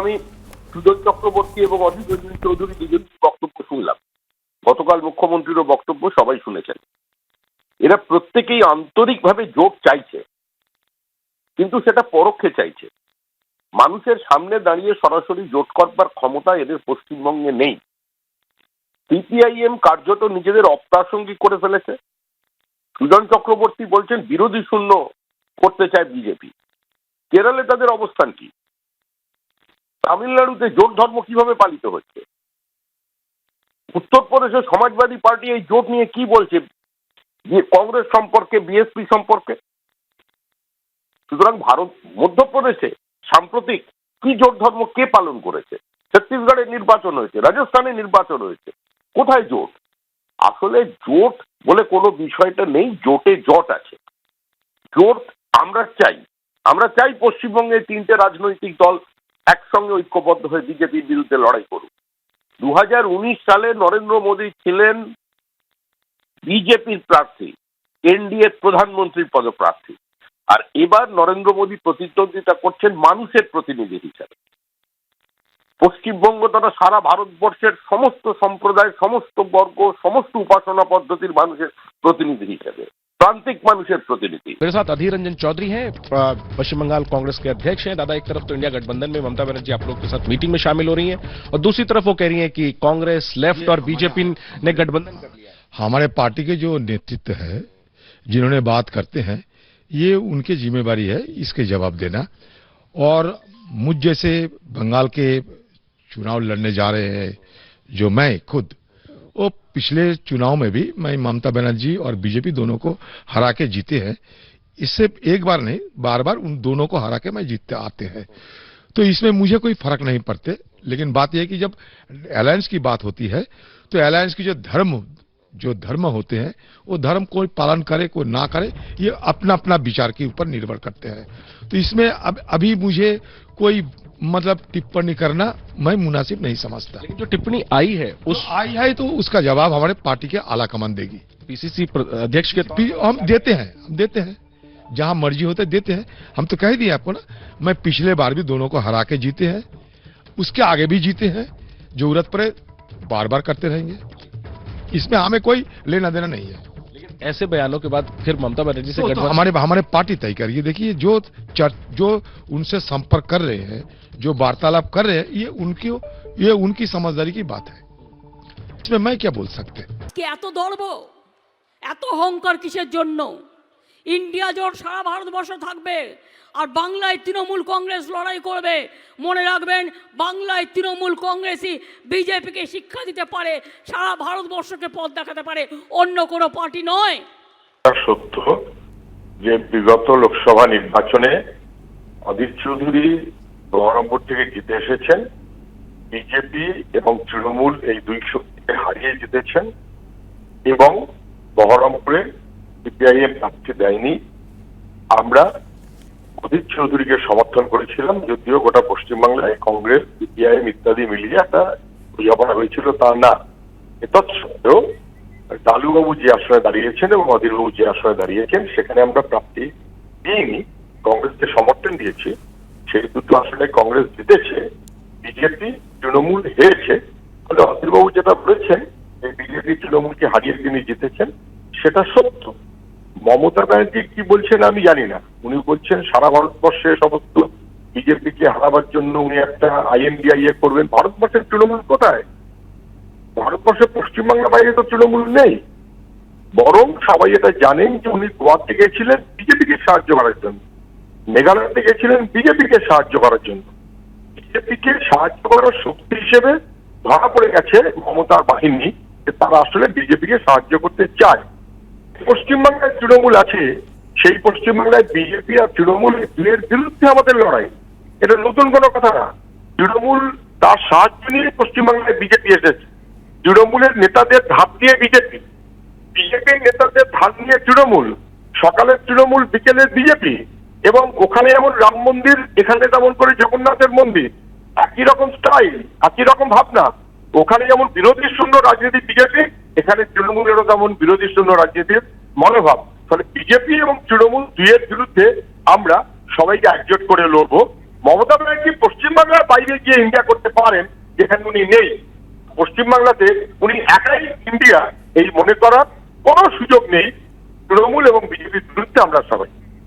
আমি সুজন চক্রবর্তী এবং অধীর রঞ্জন চৌধুরী দুজন বক্তব্য শুনলাম। গতকাল মুখ্যমন্ত্রীরও বক্তব্য সবাই শুনেছেন। এরা প্রত্যেকেই আন্তরিকভাবে জোট চাইছে, কিন্তু সেটা পরোক্ষে চাইছে। মানুষের সামনে দাঁড়িয়ে সরাসরি জোট করবার ক্ষমতা এদের পশ্চিমবঙ্গে নেই। সিপিআইএম কার্যত নিজেদের অপ্রাসঙ্গিক করে ফেলেছে। সুজন চক্রবর্তী বলছেন, বিরোধী শূন্য করতে চায় বিজেপি। কেরলে তাদের অবস্থান কি? তামিলনাড়ুতে জোট ধর্ম কীভাবে পালিত হচ্ছে? উত্তরপ্রদেশে সমাজবাদী পার্টি এই জোট নিয়ে কি বলছে? কংগ্রেস সম্পর্কে বিএসপি সম্পর্কে? সুতরাং ভারত, মধ্যপ্রদেশে সাম্প্রতিক কি জোট ধর্ম কে পালন করেছে? ছত্তিশগড়ে নির্বাচন হয়েছে, রাজস্থানে নির্বাচন হয়েছে, কোথায় জোট? আসলে জোট বলে কোনো বিষয়টা নেই, জোটে জট আছে। জোট আমরা চাই আমরা চাই পশ্চিমবঙ্গে তিনটে রাজনৈতিক দল একসঙ্গে ঐক্যবদ্ধ হয়ে বিজেপির বিরুদ্ধে লড়াই করুক। দু হাজার উনিশ সালে নরেন্দ্র মোদী ছিলেন বিজেপির প্রার্থী এনডিএ প্রধানমন্ত্রীর পদপ্রার্থী। আর এবার নরেন্দ্র মোদী প্রতিদ্বন্দ্বিতা করছেন মানুষের প্রতিনিধি হিসাবে। পশ্চিমবঙ্গ তথা সারা ভারতবর্ষের সমস্ত সম্প্রদায়, সমস্ত বর্গ, সমস্ত উপাসনা পদ্ধতির মানুষের প্রতিনিধি হিসেবে। प्रांतिक मनुष्य प्रतिनिधि। मेरे साथ अधीर रंजन चौधरी हैं। पश्चिम बंगाल कांग्रेस के अध्यक्ष हैं। दादा एक तरफ़ तो इंडिया गठबंधन में ममता बनर्जी आप लोग के साथ मीटिंग में शामिल हो रही हैं और दूसरी तरफ़ वो कह रही हैं कि कांग्रेस लेफ़्ट और बीजेपी ने गठबंधन कर लिया हमारे पार्टी के जो नेतृत्व है जिन्होंने बात करते हैं ये उनकी जिम्मेवारी है इसके जवाब देना। और मुझ जैसे बंगाल के चुनाव लड़ने जा रहे हैं जो मैं खुद वो पिछले चुनाव में भी मैं ममता बनर्जी और बीजेपी दोनों को हरा के जीते हैं। इससे एक बार नहीं बार बार उन दोनों को हरा के मैं जीतते आते हैं। तो इसमें मुझे कोई फ़र्क नहीं पड़ते, लेकिन बात यह कि जब अलायंस की बात होती है तो अलायंस की जो धर्म जो धर्म होते हैं, वो धर्म कोई पालन करे, कोई ना करे, ये अपना अपना विचार के ऊपर निर्भर करते हैं। तो इसमें अब, अभी मुझे कोई मतलब टिप्पणी करना मैं मुनासिब नहीं समझता। लेकिन जो टिप्पणी आई है उस उस आई है तो उसका जवाब हमारे पार्टी के आला कमान देगी। पीसीसी अध्यक्ष के हम देते हैं हम देते हैं। जहाँ मर्ज़ी होते देते हैं। हम तो कह दिए आपको ना मैं पिछले बार भी दोनों को हरा के जीते हैं। उसके आगे भी जीते हैं। ज़रूरत पड़े बार बार करते रहेंगे। इसमें हमें कोई लेना देना नहीं है। ऐसे बयानों के बाद फिर ममता बनर्जी से तो, तो गठबंधन हमारे हमारे पार्टी तय करिए देखिए जो चर, जो उनसे संपर्क कर रहे हैं जो वार्तालाप कर रहे हैं ये उनकी ये उनकी समझदारी की बात है इसमें मैं क्या बोल सकते हैं কে এত দর্ব এত অহংকার কিসের জন্য ইন্ডিয়া জোট সারা ভারতবর্ষ থাকবে আর বাংলায় তৃণমূল কংগ্রেস লড়াই করবে। মনে রাখবেন, বাংলায় তৃণমূল কংগ্রেসই বিজেপিকে শিক্ষা দিতে পারে, সারা ভারতবর্ষকে পথ দেখাতে পারে। অন্য কোনো পার্টি নয়। সত্য যে বিগত লোকসভা নির্বাচনে অধীর চৌধুরী বহরমপুর থেকে জিতে এসেছেন। বিজেপি এবং তৃণমূল এই দুই শক্তিকে হারিয়ে জিতেছেন এবং বহরমপুরে সিপিআইএম প্রার্থী দেয়নি। আমরা অধীর চৌধুরীকে সমর্থন করেছিলাম, যদিও গোটা পশ্চিমবাংলায় কংগ্রেস সিপিআইএম ইত্যাদি মিলিয়ে একটা বোঝাপড়া হয়েছিল, তা না। এতৎসত্ত্বেও ডালুবাবু যে আসনে দাঁড়িয়েছেন এবং অধীরবাবু যে আসনে দাঁড়িয়েছেন, সেখানে আমরা প্রাপ্তি দিইনি। কংগ্রেসকে সমর্থন দিয়েছি, সেই দুটো আসনে কংগ্রেস জিতেছে, বিজেপি তৃণমূল হেরেছে। ফলে অধীরবাবু যেটা বলেছেন, যে বিজেপি তৃণমূলকে হারিয়ে তিনি জিতেছেন, সেটা সত্য। মমতা ব্যানার্জি কি বলছেন আমি জানি না। উনি বলছেন সারা ভারতবর্ষে সমস্ত বিজেপিকে হারাবার জন্য উনি একটা আইএনডিআই ইয়ে করবেন। ভারতবর্ষের তৃণমূল কোথায়? ভারতবর্ষের পশ্চিমবাংলা বাইরে তো তৃণমূল নেই। বরং সবাই এটা জানেন যে উনি গোয়াতে গেছিলেন বিজেপিকে সাহায্য করার জন্য। মেঘালয়তে গেছিলেন বিজেপিকে সাহায্য করার জন্য। বিজেপিকে সাহায্য করার শক্তি হিসেবে ধরা পড়ে গেছে মমতার বাহিনী তারা আসলে বিজেপিকে সাহায্য করতে চায়। পশ্চিমবাংলায় তৃণমূল আছে, সেই পশ্চিমবাংলায় বিজেপি আর তৃণমূল বিরুদ্ধে আমাদের লড়াই। এটা নতুন কোনো কথা না। তৃণমূল তার সাহায্য নিয়ে পশ্চিমবাংলায় বিজেপি এসেছে। তৃণমূলের নেতাদের ধাপ দিয়ে বিজেপি বিজেপির নেতাদের ধাপ নিয়ে তৃণমূল। সকালের তৃণমূল বিকেলের বিজেপি এবং ওখানে যেমন রাম মন্দির, এখানে তেমন করে জগন্নাথের মন্দির। একই রকম স্টাইল, একই রকম ভাবনা। ওখানে যেমন বিরোধী শূন্য রাজনীতি বিজেপি এখানে তৃণমূলেরও তেমন বিরোধী শূন্য রাজনীতির মনোভাব। ফলে বিজেপি এবং তৃণমূল দুইয়ের বিরুদ্ধে আমরা সবাইকে একজোট করে লড়বো। মমতা ব্যানার্জি পশ্চিমবাংলার বাইরে গিয়ে ইন্ডিয়া করতে পারেন, যেখানে উনি নেই। পশ্চিমবাংলাতে উনি একাই ইন্ডিয়া এই মনে করার কোনো সুযোগ নেই। তৃণমূল এবং বিজেপির বিরুদ্ধে আমরা সবাই।